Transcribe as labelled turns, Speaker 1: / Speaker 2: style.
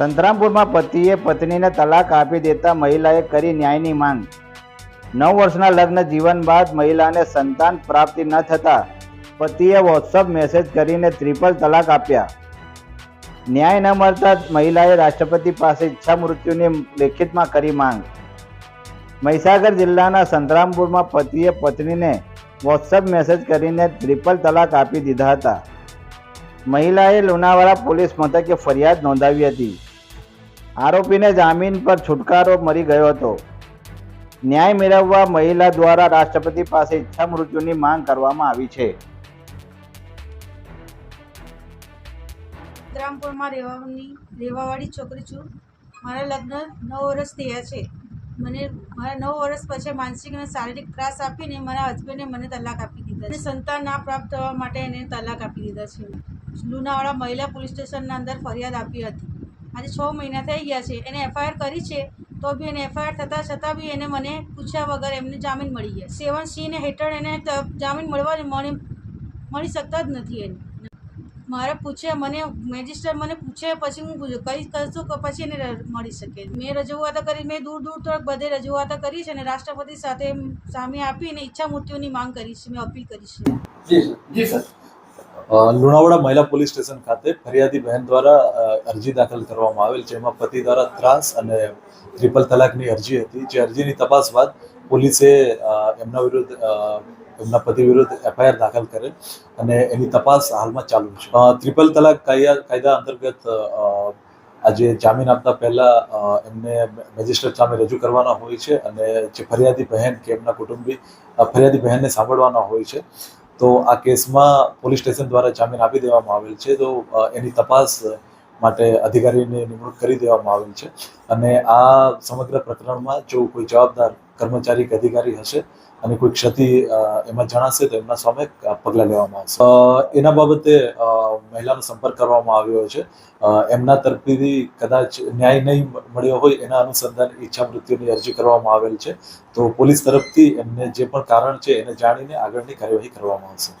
Speaker 1: સંતરામપુરમાં પતિએ પત્નીને તલાક આપી દેતા મહિલાએ કરી ન્યાયની માંગ. નવ વર્ષના લગ્ન જીવન બાદ મહિલાને સંતાન પ્રાપ્તિ ન થતાં પતિએ વોટ્સઅપ મેસેજ કરીને ત્રિપલ તલાક આપ્યા. ન્યાય ન મળતા મહિલાએ રાષ્ટ્રપતિ પાસે ઈચ્છા મૃત્યુની લેખિતમાં કરી માંગ. મહીસાગર જિલ્લાના સંતરામપુરમાં પતિએ પત્નીને વોટ્સઅપ મેસેજ કરીને ત્રિપલ તલાક આપી દીધા હતા. મહિલાએ લુણાવાડા પોલીસ મથકે ફરિયાદ નોંધાવી હતી. આરોપીને જામીન પર છુટકારો મળી ગયો હતો. ન્યાય મેળવવા મહિલા દ્વારા રાષ્ટ્રપતિ પાસે ઈચ્છા મૃત્યુની માંગ કરવામાં આવી છે.
Speaker 2: રામપુરમાં રહેવાની રહેવાવાળી છોકરી છું. મારા લગ્ન નવ વર્ષ થયા છે. મને મારા નવ વર્ષ પછી માનસિક અને શારીરિક ત્રાસ આપીને મારા હસબન્ડે મને તલાક આપી દીધા અને સંતાન ના પ્રાપ્ત થવા માટે એને તલાક આપી દીધા છે. લુણાવાડા મહિલા પોલીસ સ્ટેશનના અંદર ફરિયાદ આપી હતી. આજે છ મહિના થઈ ગયા છે. એને એફઆઈઆર કરી છે, તો બી એને એફઆઈઆર થતાં છતાં બી એને મને પૂછ્યા વગર એમને જામીન મળી ગયા. સેવન સીને હેઠળ એને જામીન મળવા મળી મળી શકતા જ નથી એને. મારે પૂછે મને મેજિસ્ટર મને પૂછે પછી હું કઈ કરશું કે, પછી એને મળી શકે? મેં રજૂઆતો કરી, મેં દૂર દૂર તક બધે રજૂઆતો કરી છે અને રાષ્ટ્રપતિ સાથે સામે આપીને ઈચ્છા મૃત્યુની માંગ કરી છે, મેં અપીલ કરી છે.
Speaker 3: Ji sir ji sir.
Speaker 4: Lunawada મહિલા પોલીસ સ્ટેશન ખાતે ફરિયાદી બહેન દ્વારા અરજી દાખલ કરવામાં આવેલ જેમાં પતિ દ્વારા ત્રાસ અને ટ્રિપલ તલાકની અરજી હતી. જે અરજીની તપાસ બાદ પોલીસે એમના વિરુદ્ધ એમના પતિ વિરુદ્ધ એફઆઈઆર દાખલ કરેલ અને એની તપાસ હાલમાં ચાલુ છે. ત્રિપલ તલાક કાયદા કાયદા અંતર્ગત આજે જામીન આપતા પહેલા એમને મેજિસ્ટ્રેટ સામે રજૂ કરવાના હોય છે અને જે ફરિયાદી બહેન કે એમના કુટુંબી ફરિયાદી બહેનને સાંભળવાના હોય છે. તો આ કેસમાં પોલીસ સ્ટેશન દ્વારા જામીન આપી દેવામાં આવેલ છે. તો એની તપાસ માટે અધિકારીને નિમણૂક કરી દેવામાં આવેલ છે. અને આ સમગ્ર પ્રકરણમાં જો કોઈ જવાબદાર કર્મચારી કે અધિકારી હશે અને કોઈ ક્ષતિ એમાં જણાશે તો એમના સામે પગલાં લેવામાં આવશે. એના બાબતે મહિલાનો સંપર્ક કરવામાં આવ્યો છે. એમના તરફથી કદાચ ન્યાય નહીં મળ્યો હોય એના અનુસંધાન ઈચ્છા મૃત્યુની અરજી કરવામાં આવેલ છે. તો પોલીસ તરફથી એમને જે પણ કારણ છે એને જાણીને આગળની કાર્યવાહી કરવામાં આવશે.